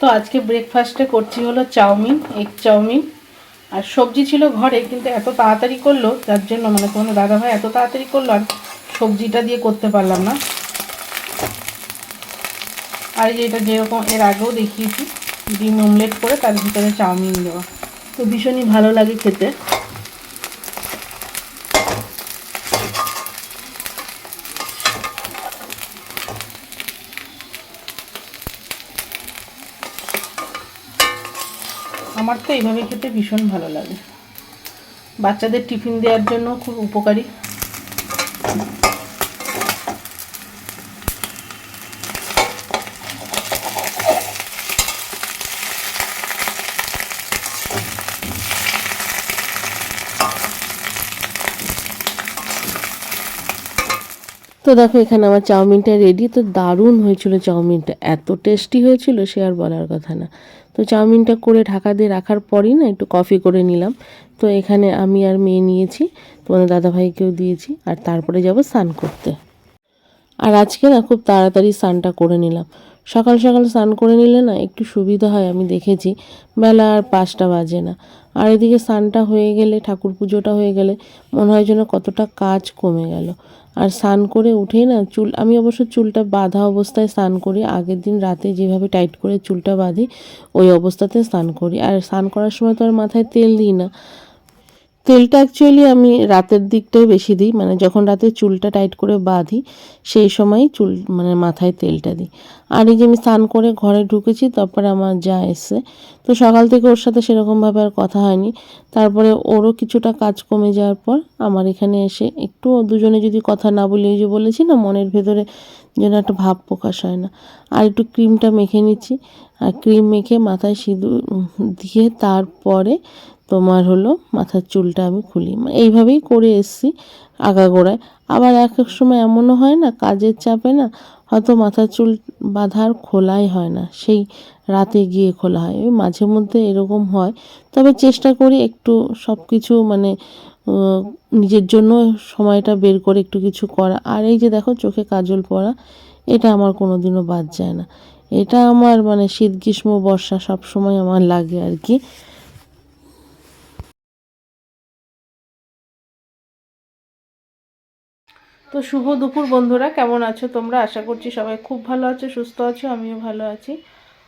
তো আজকে ব্রেকফাস্টে করছি হলো চাউমিন এগ চাউমিন। আর সবজি ছিল ঘরে, কিন্তু এত তাড়াতাড়ি করল, যার জন্য মানে কোনো দাদাভাই এত তাড়াতাড়ি করল আর সবজিটা দিয়ে করতে পারলাম না। আর যেটা যেরকম এর আগেও দেখিয়েছি, ডিম অমলেট করে তার ভিতরে চাউমিন দেওয়া। তো ভীষণই ভালো লাগে খেতে। আমার তো এইভাবে খেতে ভীষণ ভালো লাগে। বাচ্চাদের টিফিন দেওয়ার জন্য খুব উপকারী। তো দেখো, এখানে আমার চাউমিনটা রেডি তো দারুণ হয়েছিল চাউমিনটা। এত টেস্টি হয়েছিল, সে আর বলার কথা না। তো চাউমিনটা করে ঢাকা দিয়ে রাখার পরই না একটু কফি করে নিলাম। তো এখানে আমি আর মেয়ে নিয়েছি, তোমাদের দাদাভাইকেও দিয়েছি, আর তারপরে যাব স্নান করতে। আর আজকে না খুব তাড়াতাড়ি স্নানটা করে নিলাম। সকাল সকাল স্নান করে নিলে না একটু সুবিধা হয়, আমি দেখেছি। বেলা আর পাঁচটা বাজে না। আর এদিকে স্নানটা হয়ে গেলে, ঠাকুর পুজোটা হয়ে গেলে মনে হয় যেন কতটা কাজ কমে গেল। আর স্নান করে উঠেই না চুল, আমি অবশ্য চুলটা বাঁধা অবস্থায় স্নান করি, আগের দিন রাতে যেভাবে টাইট করে চুলটা বাঁধি, ওই অবস্থাতে স্নান করি। আর স্নান করার সময় তো আর মাথায় তেল দিই না। তেলটা অ্যাকচুয়ালি আমি রাতের দিকটাই বেশি দিই মানে যখন রাতে চুলটা টাইট করে বাঁধি, সেই সময় চুল মানে মাথায় তেলটা দিই। আর এই যে আমি স্নান করে ঘরে ঢুকেছি, তারপরে আমার যা এসছে। তো সকাল থেকে ওর সাথে সেরকমভাবে আর কথা হয়নি। তারপরে ওরও কিছুটা কাজ কমে যাওয়ার পর আমার এখানে এসে একটু দুজনে যদি কথা না বলি ওই যে বলেছি না, মনের ভেতরে যেন একটা ভাব প্রকাশ হয় না। আর একটু ক্রিমটা মেখে নিচ্ছি। আর ক্রিম মেখে মাথায় সিঁদুর দিয়ে তারপরে তোমার হলো মাথার চুলটা আমি খুলি। মানে এইভাবেই করে এসছি আগাগোড়ায়। আবার এক এক সময় এমনও হয় না, কাজের চাপে না, হয়তো মাথার চুল বাঁধার খোলাই হয় না, সেই রাতে গিয়ে খোলা হয়। ওই মাঝে মধ্যে এরকম হয়। তবে চেষ্টা করি একটু সব কিছু মানে নিজের জন্য সময়টা বের করে একটু কিছু করা। আর এই যে দেখো চোখে কাজল পরা, এটা আমার কোনো দিনও বাদ যায় না। এটা আমার মানে শীত, গ্রীষ্ম, বর্ষা সব সময় আমার লাগে আর কি। তো শুভ দুপুর বন্ধুরা, কেমন আছো তোমরা? আশা করছি সবাই খুব ভালো আছো, সুস্থ আছো, আমিও ভালো আছি।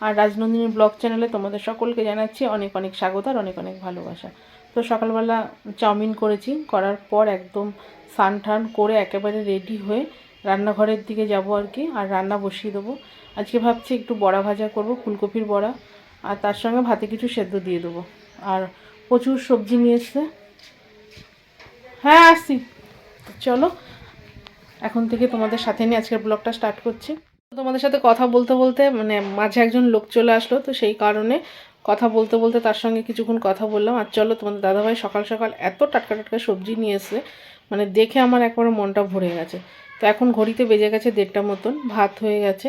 আর রাজনন্দিনী ব্লগ চ্যানেলে তোমাদের সকলকে জানাচ্ছি অনেক অনেক স্বাগত আর অনেক অনেক ভালোবাসা। তো সকালবেলা চাউমিন করেছি, করার পর একদম স্নান টান করে একেবারে রেডি হয়ে রান্নাঘরের দিকে যাব আর কি, আর রান্না বসিয়ে দেবো। আজকে ভাবছি একটু বড়া ভাজা করব, ফুলকপির বড়া, আর তার সঙ্গে ভাতে কিছু সেদ্ধ দিয়ে দেবো। আর প্রচুর সবজি নিয়ে এসছে। হ্যাঁ আসছি। চলো এখন থেকে তোমাদের সাথে নিয়ে আজকের ব্লগটা স্টার্ট করছি। তোমাদের সাথে কথা বলতে বলতে মানে মাঝে একজন লোক চলে আসলো, তো সেই কারণে কথা বলতে বলতে তার সঙ্গে কিছুক্ষণ কথা বললাম। আর চলো, তোমাদের দাদাভাই সকাল সকাল এত টাটকা টাটকা সবজি নিয়ে এসে মানে দেখে আমার একবারে মনটা ভরে গেছে। তো এখন ঘড়িতে বেজে গেছে দেড়টা মতন, ভাত হয়ে গেছে।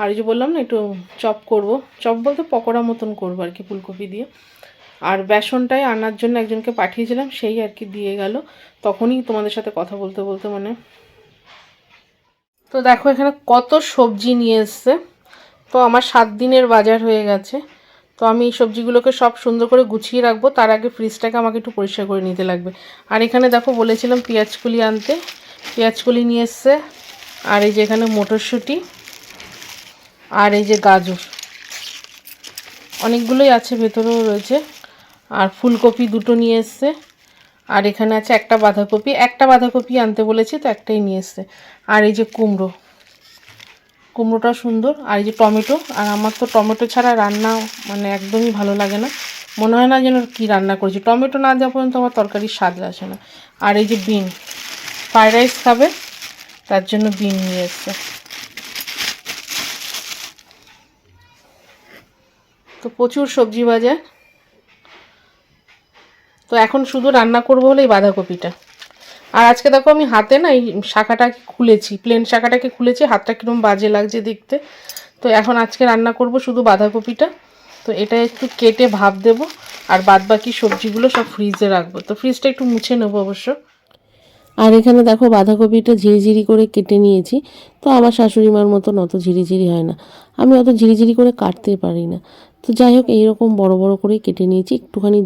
আর যে বললাম না, একটু চপ করব। চপ বলতে পকোড়া মতন করব আর কি, ফুলকপি দিয়ে। আর বেসনটাই আনার জন্য একজনকে পাঠিয়েছিলাম, সেই আর কি দিয়ে গেল। তখনই তোমাদের সাথে কথা বলতে বলতে মানে তো দেখো এখানে কত সবজি নিয়ে এসছে। তো আমার সাত দিনের বাজার হয়ে গেছে। তো আমি এই সবজিগুলোকে সব সুন্দর করে গুছিয়ে রাখব। তার আগে ফ্রিজটাকে আমাকে একটু পরিষ্কার করে নিতে লাগবে। আর এখানে দেখো বলেছিলাম পেঁয়াজকুলি আনতে। পেঁয়াজকুলি নিয়ে এসছে। আর এই যে এখানে মটরশুঁটি। আর এই যে গাজর। অনেকগুলোই আছে, ভেতরেও রয়েছে। আর ফুলকপি দুটো নিয়ে এসছে। আর এখানে আছে একটা বাঁধাকপি একটা বাঁধাকপি আনতে বলেছি তো একটাই নিয়ে এসছে। আর এই যে কুমড়ো, কুমড়োটা সুন্দর, আর এই যে টমেটো, আর আমার তো টমেটো ছাড়া রান্না মানে একদমই ভালো লাগে না। মনে হয় না যেন কি রান্না করেছি। টমেটো না দেওয়া পর্যন্ত আমার তরকারির স্বাদ আসে না। আর এই যে বিন, ফ্রাইড রাইস খাবে, তার জন্য বিন নিয়ে এসছে। তো প্রচুর সবজি বাজার। তো এখন শুধু রান্না করব হলো এই বাঁধাকপিটা। আর আজকে দেখো আমি হাতে না এই শাখাটাকে খুলেছি প্লেন শাখাটাকে খুলেছি, হাতটা কীরকম বাজে লাগছে দেখতে। তো এখন আজকে রান্না করব শুধু বাঁধাকপিটা। তো এটা একটু কেটে ভাব দেব, আর বাদ বাকি সবজিগুলো সব ফ্রিজে রাখব। তো ফ্রিজটা একটু মুছে নেব অবশ্য। আর এখানে দেখো বাঁধাকপিটা ঝিরিঝিরি করে কেটে নিয়েছি। তো আমার শাশুড়ি মার মতন অত ঝিরিঝিরি হয় না। আমি অত ঝিরিঝিরি করে কাটতে পারি না। তো যাই হোক, এইরকম বড় বড় করেই কেটে নিয়েছি। একটুখানি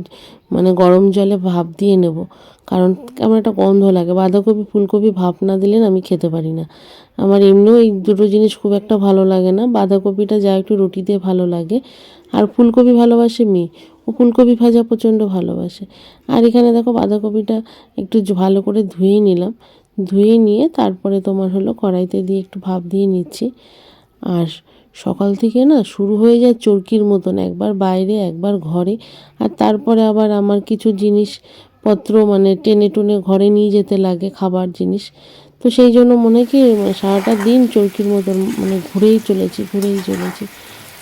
মানে গরম জলে ভাপ দিয়ে নেব। কারণ কেমন একটা গন্ধ লাগে। বাঁধাকপি, ফুলকপি ভাপ না দিলে আমি খেতে পারি না। আমার এমনিও এই দুটো জিনিস খুব একটা ভালো লাগে না। বাঁধাকপিটা যা একটু রুটি দিয়ে ভালো লাগে। আর ফুলকপি ভালোবাসে মেয়ে ও ফুলকপি ভাজা প্রচণ্ড ভালোবাসে। আর এখানে দেখো, বাঁধাকপিটা একটু ভালো করে ধুয়ে নিলাম। ধুয়ে নিয়ে তারপরে তোমার হলো কড়াইতে দিয়ে একটু ভাপ দিয়ে নিচ্ছি। আর সকাল থেকে না শুরু হয়ে যায় চরকির মতন, একবার বাইরে, একবার ঘরে। আর তারপরে আবার আমার কিছু জিনিসপত্র মানে টেনে টুনে ঘরে নিয়ে যেতে লাগে খাবার জিনিস। তো সেই জন্য মনে কি মানে সারাটা দিন চরকির মতন মানে ঘুরেই চলেছি ঘুরেই চলেছি।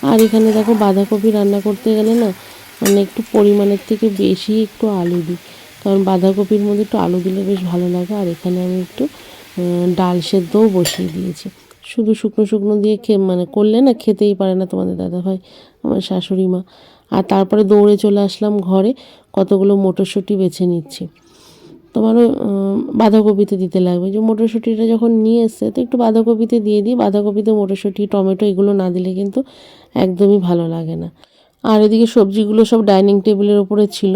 আর এখানে দেখো বাঁধাকপি রান্না করতে গেলে না মানে একটু পরিমাণের থেকে বেশি একটু আলু দিই। কারণ বাঁধাকপির মধ্যে একটু আলু দিলে বেশ ভালো লাগে। আর এখানে আমি একটু ডাল সেদ্ধও বসিয়ে দিয়েছি। শুধু শুকনো শুকনো দিয়ে খেয়ে মানে করলে না খেতেই পারে না তোমাদের দাদা ভাই, আমার শাশুড়ি মা। আর তারপরে দৌড়ে চলে আসলাম ঘরে, কতগুলো মটরশুঁটি বেছে নিচ্ছি। তোমারও বাঁধাকপিতে দিতে লাগবে। যে মটরশুঁটিটা যখন নিয়ে এসছে, তো একটু বাঁধাকপিতে দিয়ে দিই। বাঁধাকপিতে মটরশুঁটি, টমেটো এগুলো না দিলে কিন্তু একদমই ভালো লাগে না। আর এদিকে সবজিগুলো সব ডাইনিং টেবিলের ওপরে ছিল।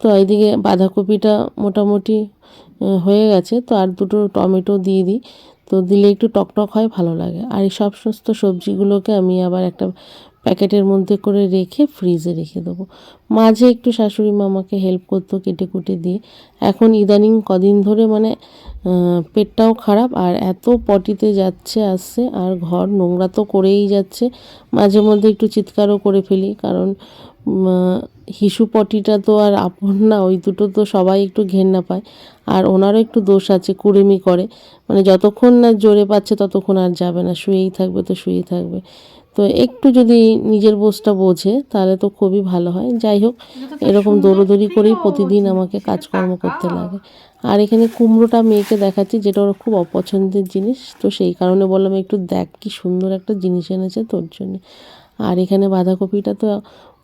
তো এদিকে বাঁধাকপিটা মোটামুটি হয়ে গেছে। তো আর দুটো টমেটো দিয়ে দিই। তো দিলে একটু টকটক হয়, ভালো লাগে। আর এই সব সমস্ত সবজিগুলোকে আমি আবার একটা প্যাকেটের মধ্যে করে রেখে ফ্রিজে রেখে দেবো। মাঝে একটু শাশুড়ি মা আমাকে হেল্প করতো কেটে কুটে দিয়ে। এখন ইদানিং কদিন ধরে মানে পেটটাও খারাপ আর এত পটিতে যাচ্ছে, আসছে আর ঘর নোংরা তো করেই যাচ্ছে। মাঝে মধ্যে একটু চিৎকারও করে ফেলি কারণ হিসু পটিটা তো আর আপন না, ওই দুটো তো সবাই একটু ঘেন্না পায়। আর ওনারও একটু দোষ আছে, কুড়েমি করে। মানে যতক্ষণ না জোরে পাচ্ছে ততক্ষণ আর যাবে না, শুয়েই থাকবে তো শুয়েই থাকবে। তো একটু যদি নিজের বোঝটা বোঝে তাহলে তো খুবই ভালো হয়। যাই হোক এরকম দৌড়োদৌড়ি করেই প্রতিদিন আমাকে কাজকর্ম করতে লাগে। আর এখানে কুমড়োটা মেয়েকে দেখাচ্ছি যেটা ওর খুব অপছন্দের জিনিস। তো সেই কারণে বললাম একটু দেখ কি সুন্দর একটা জিনিস এনেছে তোর জন্য। আর এখানে বাঁধাকপিটা তো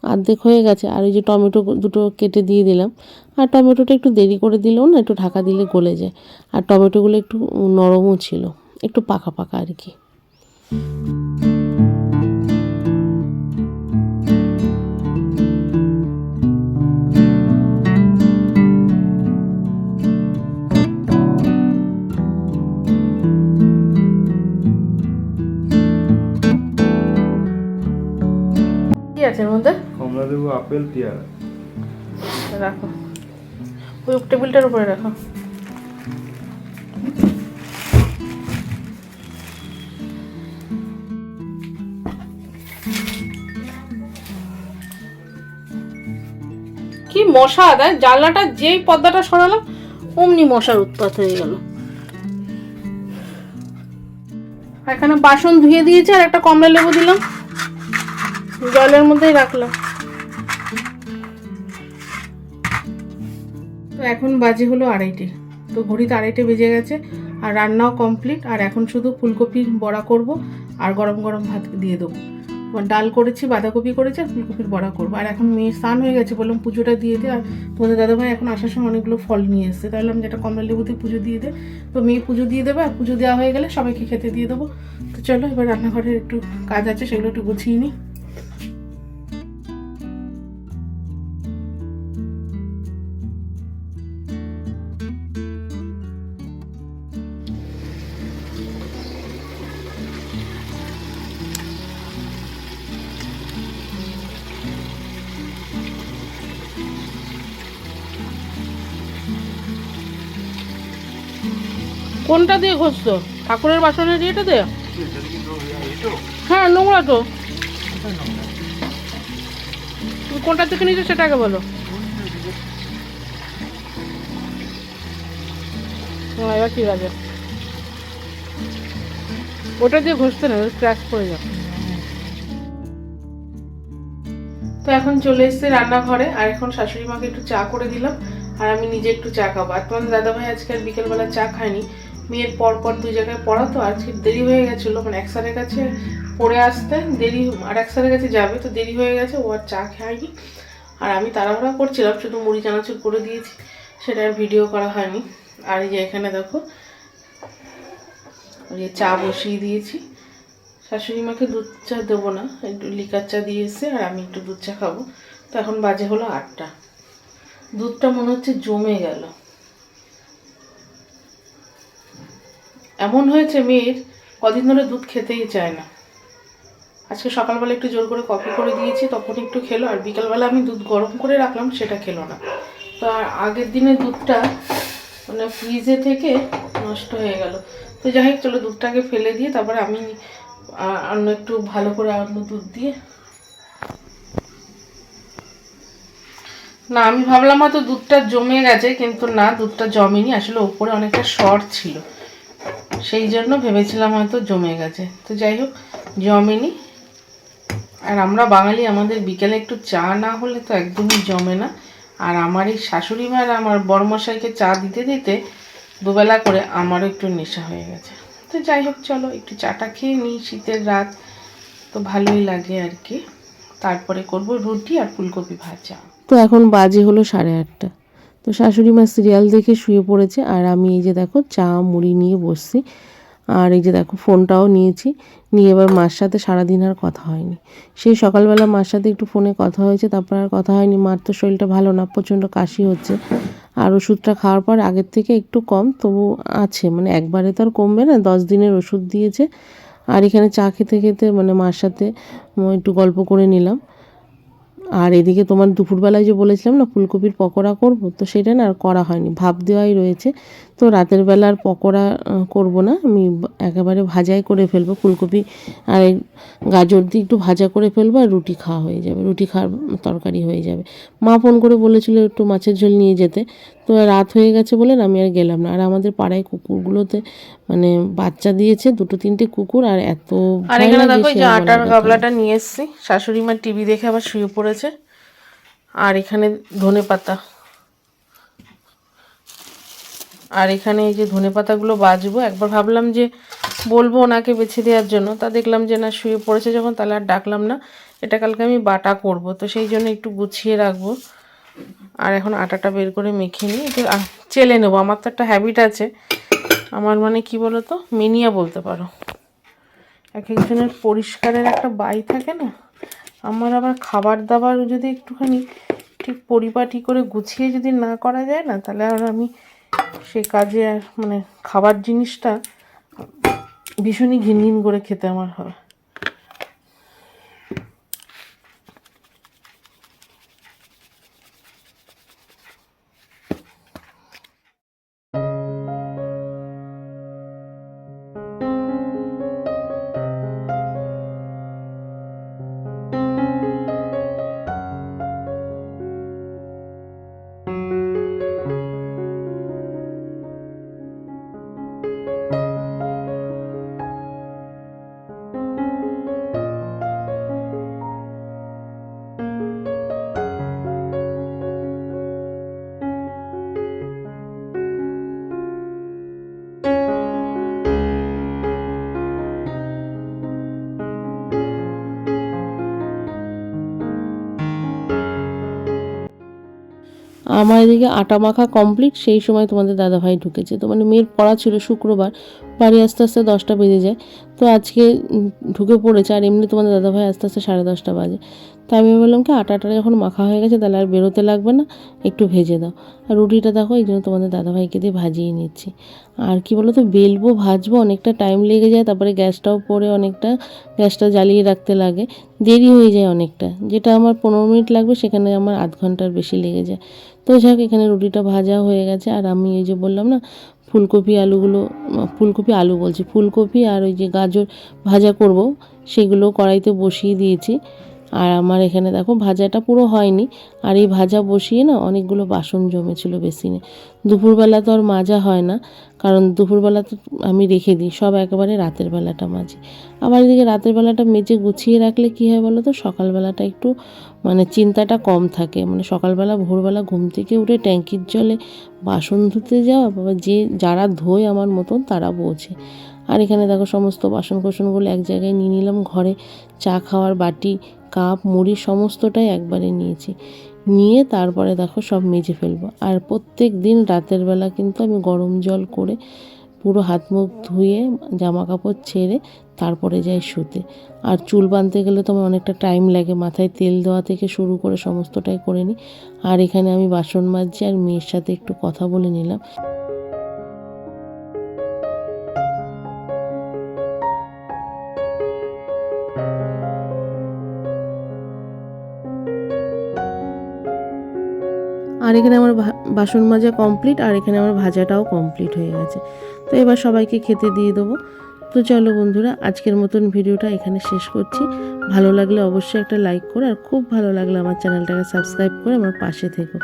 অর্ধেক হয়ে গেছে। আর ওই যে টমেটো দুটো কেটে দিয়ে দিলাম। আর টমেটোটা একটু দেরি করে দিলেও না একটু ঢাকা দিলে গলে যায়। আর টমেটোগুলো একটু নরমও ছিল একটু পাকা পাকা আর কি। কি আছে এর মধ্যে? কমলা লেবু আপেল পেয়ারা। রাখো। ওই টেবিলটার উপরে রাখো। কি মশা দেয় জানলাটা যেই পর্দাটা সরালাম অমনি মশার উৎপাত হয়ে গেল। এখানে বাসন ধুয়ে দিয়েছে আর একটা কমলা লেবু দিলাম। জলের মধ্যেই রাখলাম। তো এখন বাজে হলো আড়াইটে। তো ঘড়িতে আড়াইটে বেজে গেছে, আর রান্নাও কমপ্লিট আর এখন শুধু ফুলকপির বড়া করব, আর গরম গরম ভাত দিয়ে দেবো। ডাল করেছি, বাঁধাকপি করেছি, আর ফুলকপির বড়া করব। আর এখন মেয়ে স্নান হয়ে গেছে, বললাম পুজোটা দিয়ে দে, আর তোমাদের দাদাভাই এখন আসার সময় অনেকগুলো ফল নিয়ে এসছে। তাহলে আমি যেটা কমলা লেবুতে পুজো দিয়ে দে। তো মেয়ে পুজো দিয়ে দেবে, আর পুজো দেওয়া হয়ে গেলে সবাইকে খেতে দিয়ে দেবো। তো চলো, এবার রান্নাঘরের একটু কাজ আছে, সেগুলো একটু গুছিয়ে নিই। কোনটা দিয়ে ঘষতো ঠাকুরের বাসনের ইয়েটা দিয়ে? হ্যাঁ নোংরা তো কোনটা থেকে নিয়েছো সেটাকে বলো। হ্যাঁ এবার ঠিক আছে ওটা দিয়ে ঘষতে না ক্র্যাশ পড়ে যাবে তো এখন চলে এসেছে রান্নাঘরে, আর এখন শাশুড়ি মাকে একটু চা করে দিলাম, আর আমি নিজে একটু চা খাব। আর তোমাদের দাদাভাই আজকে আর বিকেলবেলা চা খায়নি। মেয়ের পর পর দুই জায়গায় পড়া আর দেরি হয়ে গেছিল। মানে এক স্যারের কাছে পড়ে আসতে, দেরি আর এক স্যারের কাছে যাবে তো দেরি হয়ে গেছে, ও আর চা খায়নি। আর আমি তাড়াহুড়া করছিলাম, শুধু মুড়ি চানাচুর করে দিয়েছি, সেটা আর ভিডিও করা হয়নি। আর এই যে এখানে দেখো, ওই চা বসিয়ে দিয়েছি। শাশুড়ি মাকে দুধ চা দেবো না, একটু লিকার চা দিয়ে এসে আর আমি একটু দুধ চা খাব। তো এখন বাজে হলো আটটা। দুধটা মনে হচ্ছে জমে গেল। এমন হয়েছে মেয়ের, কদিন ধরে দুধ খেতেই চায় না। আজকে সকালবেলা একটু জোর করে কফি করে দিয়েছি, তখন একটু খেলো, আর বিকালবেলা আমি দুধ গরম করে রাখলাম, সেটা খেলো না। তো আর আগের দিনে দুধটা মানে ফ্রিজে থেকে নষ্ট হয়ে গেল। তো যাই হোক, চলো দুধটাকে ফেলে দিয়ে তারপরে আমি অন্য একটু ভালো করে অন্য দুধ দিয়ে। না, আমি ভাবলাম হয়তো দুধটা জমে গেছে, কিন্তু না, দুধটা জমেনি। আসলে ওপরে অনেকটা শর্ট ছিল। সেই জন্য ভেবেছিলাম হয়তো জমে গেছে। তো যাই হোক, জমেনি। আর আমরা বাঙালি, আমাদের বিকেলে একটু চা না হলে তো একদমই জমে না। আর আমার এই শাশুড়ি মা আর আমার বড়মশাইকে চা দিতে দিতে দুবেলা করে আমারও একটু নেশা হয়ে গেছে। তো যাই হোক, চলো একটু চাটা খেয়ে নিই শীতের রাত। তো ভালোই লাগে আর কি। তারপরে করব রুটি আর ফুলকপি ভাজা। তো এখন বাজে হলো সাড়ে আটটা। তো শাশুড়ি মা সিরিয়াল দেখে শুয়ে পড়েছে, আর আমি এই যে দেখো চা, মুড়ি নিয়ে বসছি, আর এই যে দেখো ফোনটাও নিয়েছি, নিয়ে এবার মার সাথে সারাদিন আর কথা হয়নি। সেই সকালবেলা মার সাথে একটু ফোনে কথা হয়েছে, তারপর আর কথা হয়নি, মার তো শরীরটা ভালো না, প্রচণ্ড কাশি হচ্ছে, আর ওষুধটা খাওয়ার পর আগের থেকে একটু কম, তবু আছে মানে একবারে তো আর কমবে না, দশ দিনের ওষুধ দিয়েছে, আর এখানে চা খেতে খেতে মানে মার সাথে একটু গল্প করে নিলাম। আর এদিকে তোমার দুপুরবেলায় যে বলেছিলাম না, ফুলকপির পকোড়া করব, তো সেটা না আর করা হয়নি। ভাব দেওয়াই রয়েছে। তো রাতের বেলা আর পকোড়া করব না, আমি একেবারে ভাজাই করে ফেলব। ফুলকপি আর গাজর দিয়ে একটু ভাজা করে ফেলব আর রুটি খাওয়া হয়ে যাবে। রুটি খাওয়ার তরকারি হয়ে যাবে। মা ফোন করে বলেছিল একটু মাছের ঝোল নিয়ে যেতে। তো রাত হয়ে গেছে বলে আমি আর গেলাম না। আর আমাদের পাড়ায় কুকুরগুলোতে মানে বাচ্চা দিয়েছে দুটো তিনটে কুকুর আর এত আর এখানে দেখো এই যে আর আটার। গাবলাটা নিয়ে এসেছি। শাশুড়ি মা টিভি দেখে আবার শুয়ে পড়েছে। আর এখানে ধনে পাতা। আর এখানে এই যে ধনে পাতাগুলো বাজবো। একবার ভাবলাম যে বলব ওনাকে বেছে দেওয়ার জন্য। তা দেখলাম যে না শুয়ে পড়েছে যখন তাহলে আর ডাকলাম না। এটা কালকে আমি বাটা করব। তো সেই জন্য একটু গুছিয়ে রাখব। আর এখন আটাটা বের করে মেখে নিই। একটু চেলে নেব। আমার তো একটা হ্যাবিট আছে। আমার মানে কি বলো তো মেনিয়া বলতে পারো। এক একজনের পরিষ্কারের একটা বাই থাকে না? আমার আবার খাবার দাবার যদি একটুখানি ঠিক পরিপাটি করে গুছিয়ে যদি না করা যায় না, তাহলে আর আমি সে কাজে আর মানে খাবার জিনিসটা ভীষণই ঘিন ঘিন করে খেতে আমার হয়। আমার এদিকে আটা মাখা কমপ্লিট সেই সময় তোমাদের দাদাভাই ঢুকেছে। তো মানে মেয়ের পড়া ছিল শুক্রবার, বাড়ি আস্তে আস্তে দশটা বেজে যায়। তো আজকে ঢুকে পড়েছে আর এমনি তোমাদের দাদাভাই আস্তে আস্তে সাড়ে দশটা বাজে। তো আমি বললাম, কি আটাটা যখন মাখা হয়ে গেছে, তাহলে আর বেরোতে লাগবে না, একটু ভেজে দাও। আর রুটিটা দেখো, এই জন্য তোমাদের দাদাভাইকে দিয়ে ভাজিয়ে নিচ্ছি। আর কি বলো তো বেলবো, ভাজবো, অনেকটা টাইম লেগে যায়, তারপরে গ্যাসটাও পরে অনেকটা, গ্যাসটা জ্বালিয়ে রাখতে লাগে। দেরি হয়ে যায় অনেকটা। যেটা আমার পনেরো মিনিট লাগবে, সেখানে আমার আধ ঘণ্টার বেশি লেগে যায়। তো যাক, এখানে রুটিটা ভাজা হয়ে গেছে। আর আমি এই যে বললাম না, ফুলকপি আলুগুলো, ফুলকপি আলু বলছি, ফুলকপি আর ওই যে গাজর ভাজা করব, সেগুলো কড়াইতে বসিয়ে দিয়েছি। আর আমার এখানে দেখো ভাজাটা পুরো হয়নি। আর এই ভাজা বসিয়ে না অনেকগুলো বাসন জমেছিল বেসিনে। দুপুরবেলা তো আর মাজা হয় না, কারণ দুপুরবেলা তো আমি রেখে দিই, সব একেবারে রাতের বেলাটা মাজি। আবার এদিকে রাতের বেলাটা মেজে গুছিয়ে রাখলে কী হয় বলো তো, সকালবেলাটা একটু মানে চিন্তাটা কম থাকে। মানে সকালবেলা, ভোরবেলা ঘুম থেকে উঠে ট্যাঙ্কির জলে বাসন ধুতে যাওয়া বাবা যে যারা ধোয় আমার মতন তারা বোঝে। আর এখানে দেখো সমস্ত বাসন কোসনগুলো এক জায়গায় নিয়ে নিলাম ঘরে। চা খাওয়ার বাটি কাপ, মুড়ি সমস্তটাই একবারে নিয়েছি। নিয়ে তারপরে দেখো সব মেজে ফেলব। আর প্রত্যেক দিন রাতের বেলা কিন্তু আমি গরম জল করে পুরো হাত মুখ ধুয়ে জামা কাপড় ছেড়ে তারপরে যাই শুতে। আর চুল বাঁধতে গেলে তো আমার অনেকটা টাইম লাগে, মাথায় তেল দেওয়া থেকে শুরু করে সমস্তটাই করে নিই। আর এখানে আমি বাসন মাজছি আর মেয়ের সাথে একটু কথা বলে নিলাম। আর এখানে আমার বাসন মাজা কমপ্লিট আর এখানে আমার ভাজাটাও কমপ্লিট হয়ে গেছে। তো এবার সবাইকে খেতে দিয়ে দেবো। তো চলো বন্ধুরা, আজকের মতন ভিডিওটা এখানে শেষ করছি। ভালো লাগলে অবশ্যই একটা লাইক করো, আর খুব ভালো লাগলে আমার চ্যানেলটাকে সাবস্ক্রাইব করে আমার পাশে থেকো।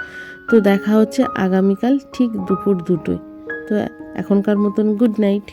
তো দেখা হচ্ছে আগামীকাল ঠিক দুপুর দুটোয়। তো এখনকার মতন গুড নাইট